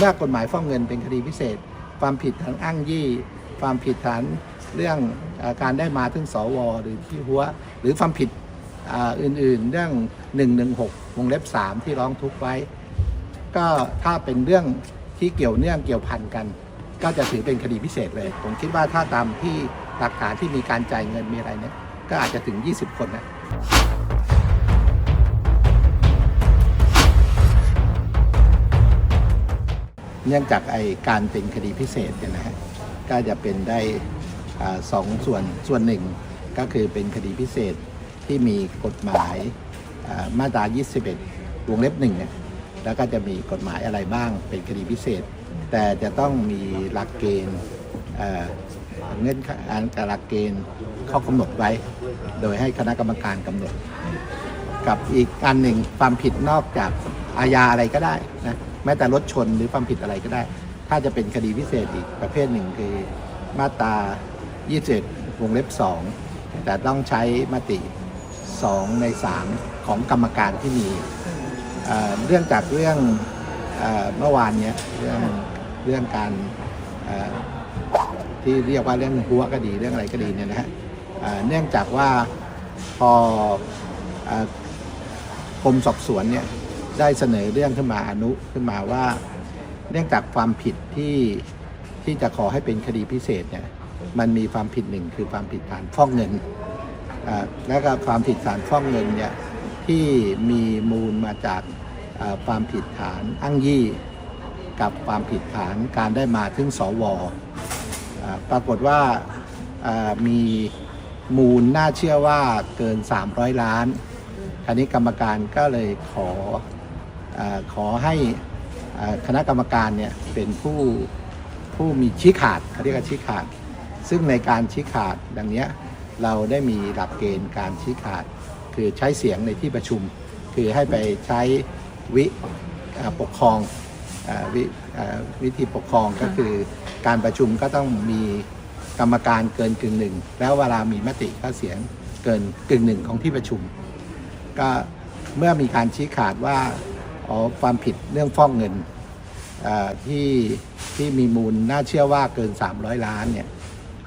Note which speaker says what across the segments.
Speaker 1: เมื่อกฎหมายฟอกเงินเป็นคดีพิเศษ ความผิดฐานอ้างยี่ ความผิดฐานเรื่องอการได้มาถึงสวหรือที่หัว หรือความผิดอ,อื่นๆ เรื่อง 116 วงเล็บ 3 ที่ร้องทุกข์ไว้ ก็ถ้าเป็นเรื่องที่เกี่ยวเนื่องเกี่ยวพันกัน ก็จะถือเป็นคดีพิเศษเลย ผมคิดว่าถ้าตามที่หลักฐานที่มีการจ่ายเงินมีอะไรเนี่ยก็อาจจะถึง 20 คนนะ เนื่องจากไอการเป็นคดีพิเศษเนี่ยนะฮะก็จะเป็นได้สองส่วนส่วนหนึ่งก็คือเป็นคดีพิเศษที่มีกฎหมายมาตรา 21 วงเล็บหนึ่งเนี่ยแล้วก็จะมีกฎหมายอะไรบ้างเป็นคดีพิเศษ แต่จะต้องมีหลักเกณฑ์เงื่อนไขหลักเกณฑ์ข้อกำหนดไว้ โดยให้คณะกรรมการกำหนด กับอีกอันหนึ่งความผิดนอกจากอาญาอะไรก็ได้นะ แม้แต่รถชนหรือความผิดอะไรก็ได้ ถ้าจะเป็นคดีพิเศษอีกประเภทหนึ่งคือมาตรา27วงเล็บ 2 แต่ต้องใช้มติ 2 ใน 3 ของกรรมการที่มีเเรื่องจากเรื่องเอเมื่อวานเนี้ยเรื่องเรื่องการที่เรียกว่าเรื่องหัวก็ดีเรื่องอะไรก็ดีเนี่ยนะฮะเเนื่องจากว่าพอเอ่อกรมสอบสวนเนี่ย ได้เสนอเรื่องขึ้นมาอนุขึ้นมาว่า เนื่องจากความผิดที่ที่จะขอให้เป็นคดีพิเศษเนี่ยมันมีความผิดหนึ่งคือความผิดฐานฟอกเงินอ่าแล้วก็ความผิดฐานฟอกเงินเนี่ยที่มีมูลมาจากอ่าความผิดฐานอ้างยี่ กับความผิดฐานการได้มาถึงสวอ่าปรากฏว่าอ่ามีมูลน่าเชื่อว่าเกิน 300 ล้าน คราวนี้กรรมการก็เลยขอ ขอให้คณะกรรมการเนี่ยเป็นผู้ผู้มีชี้ขาดเขาเรียกว่าชี้ขาด ซึ่งในการชี้ขาดดังนี้เราได้มีหลักเกณฑ์การชี้ขาด คือใช้เสียงในที่ประชุม คือให้ไปใช้วิปกครองอวิอ่าวิธีปกครองก็คือการประชุมก็ต้องมีกรรมการเกินกึ่งหนึ่งแล้วเวลามีมติก็เสียงเกินกึ่งหนึ่งของที่ประชุม ก็เมื่อมีการชี้ขาดว่า ความผิดเรื่องฟอกเงินที่ที่มีมูลน่าเชื่อว่าเกิน 300 ล้านเนี่ย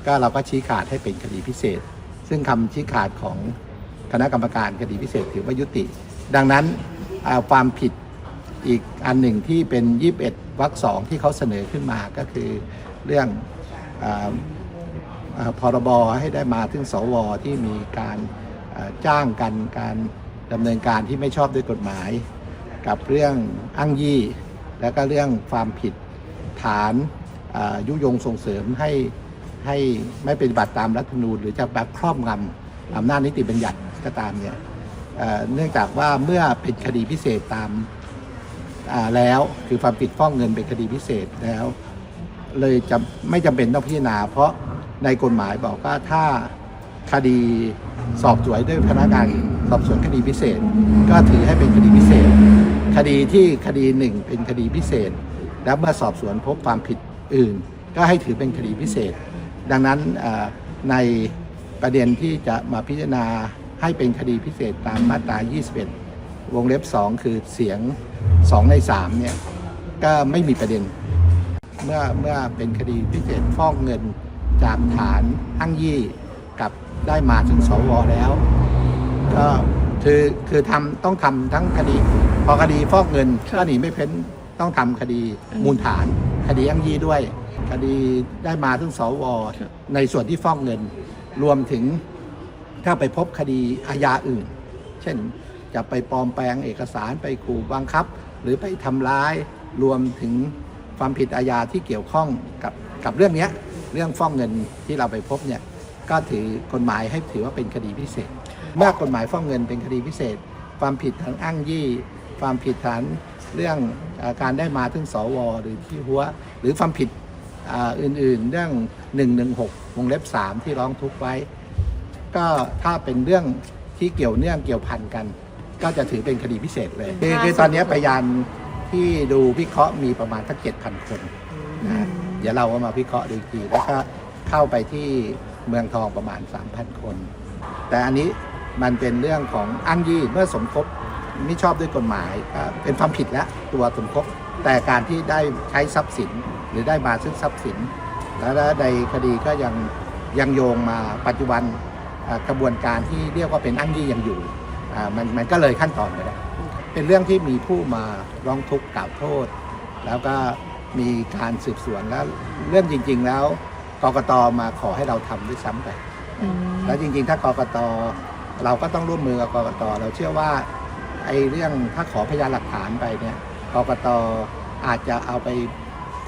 Speaker 1: ก็เราก็ชี้ขาดให้เป็นคดีพิเศษ ซึ่งคำชี้ขาดของคณะกรรมการคดีพิเศษถือว่ายุติ ดังนั้นความผิดอีกอันหนึ่งที่เป็น 21วรรคสองที่เขาเสนอขึ้นมาก็คือเรื่องออ่าพรบให้ได้มาถึงสวที่มีการจ้างกันการดำเนินการที่ไม่ชอบด้วยกฎหมาย กับเรื่องอ้างยี่ แล้วก็เรื่องความผิดฐานยุยงส่งเสริมให้ให้ไม่ปฏิบัติตามรัฐธรรมนูญหรือจะแบบครอบงำอำนาจนิติบัญญัติก็ตามเนี่ยเนื่องจากว่าเมื่อเป็นคดีพิเศษตามแล้วคือความผิดฟ้องเงินเป็นคดีพิเศษแล้ว เลยจะไม่จำเป็นต้องพิจารณา เพราะในกฎหมายบอกว่าถ้าคดีสอบสวนด้วยพนักงาน สอบสวนคดีพิเศษ ก็ถือให้เป็นคดีพิเศษ คดีที่คดีหนึ่งเป็นคดีพิเศษ แล้วเมื่อสอบสวนพบความผิดอื่น ก็ให้ถือเป็นคดีพิเศษ ดังนั้นในประเด็นที่จะมาพิจารณาให้เป็นคดีพิเศษตามมาตรา 21 วงเล็บ 2 คือเสียง 2 ใน3เนี่ยก็ไม่มีประเด็น เมื่อเมื่อเป็นคดีพิเศษฟอกเงินจากฐานอ้างยี่กับได้มาถึงสวแล้ว ก็คือคือทำต้องทำทั้งคดี พอคดีฟอกเงินก็หนีไม่เพ้นต้องทำคดีมูลฐาน คดีอ้างยี่ด้วย คดีได้มาถึงสว
Speaker 2: ครับ
Speaker 1: ในส่วนที่ฟอกเงิน รวมถึงถ้าไปพบคดีอาญาอื่น เช่นจะไปปลอมแปลงเอกสารไปขู่บังคับ หรือไปทำร้ายรวมถึงความผิดอาญาที่เกี่ยวข้องกับกับเรื่องเนี้ยเรื่องฟ้องเงินที่เราไปพบเนี่ยก็ถือกฎหมายให้ถือว่าเป็นคดีพิเศษ เมื่อกฎหมายฟ้องเงินเป็นคดีพิเศษ ความผิดฐานอ้างยี่ ความผิดฐานเรื่องอาการได้มาถึงสวหรือที่หัว หรือความผิดอ่าอื่นๆ เรื่อง 116วงเล็บ 3 ที่ร้องทุกข์ไว้ ก็ถ้าเป็นเรื่องที่เกี่ยวเนื่องเกี่ยวพันกัน ก็จะถือเป็นคดีพิเศษเลยคือคือตอนนี้พยานที่ดูวิเคราะห์มีประมาณสักเจ็ดพันคนนะเดี๋ยวเราก็มาวิเคราะห์ดูอีกทีแล้วก็เข้าไปที่เมืองทองประมาณ 3,000 คน แต่อันนี้ มันเป็นเรื่องของอ้างยี่เมื่อสมคบไม่ชอบด้วยกฎหมายก็เป็นความผิดแล้วตัวสมคบ แต่การที่ได้ใช้ทรัพย์สินหรือได้มาซึ่งทรัพย์สิน แล้วในคดีก็ยังยังโยงมาปัจจุบันอ่ากระบวนการที่เรียกว่าเป็นอ้างยี่ยังอยู่อ่ามันมันก็เลยขั้นตอนไปแล้วเป็นเรื่องที่มีผู้มาร้องทุกข์กล่าวโทษ แล้วก็มีการสืบสวนแล้วเรื่องจริง ๆ แล้วกกตมาขอให้เราทำด้วยซ้ำไปแล้วจริง ๆ ถ้ากกต เราก็ต้องร่วมมือกับกกตเราเชื่อว่าไอ้เรื่องถ้าขอพยานหลักฐานไปเนี่ยกกตอาจจะเอาไป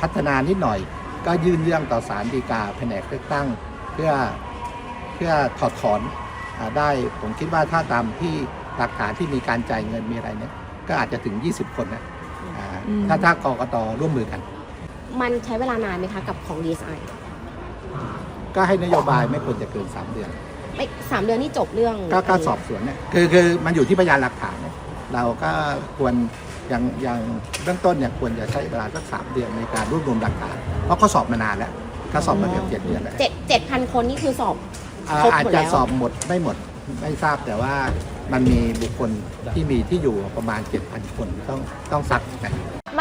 Speaker 1: พัฒนานิดหน่อย ก็ยื่นเรื่องต่อศาลฎีกาแผนกเลือกตั้ง เพื่อเพื่อถอดถอนอาได้ผมคิดว่าถ้าตามที่หลักฐานที่มีการจ่ายเงินมีอะไรเนี่ยก็อาจจะถึง 20 คนนะอ่า
Speaker 2: อืม
Speaker 1: ถ้าถ้ากกตร่วมมือกัน
Speaker 3: มันใช้เวลานานไหมคะกับของดีไซน์
Speaker 1: ก็ให้นโยบายไม่ควรจะเกิน 3 เดือน
Speaker 3: ไม่สามเดือนนี่จบเรื่อง
Speaker 1: ก็ก็
Speaker 3: นนี้
Speaker 1: สอบสวนเนี่ยคือคือมันอยู่ที่พยานหลักฐานเนี่ยเราก็ควรอย่างอย่างเบื้องต้นเนี่ยควรจะใช้เวลาสักสามเดือนในการรวบรวมหลักฐานเพราะเขาสอบมานานแล้วเขาสอบมาเกือบเจ็ดเดือนแล้ว
Speaker 3: เจ็ดเจ็ดพันคนนี่คือสอบ
Speaker 1: อ่า
Speaker 3: ครบหมด
Speaker 1: อาจจะ
Speaker 3: แล้ว
Speaker 1: สอบหมดไม่หมดไม่ทราบแต่ว่ามันมีบุคคลที่มีที่อยู่ประมาณ 7,000 คนต้องต้องซักกัน
Speaker 2: ม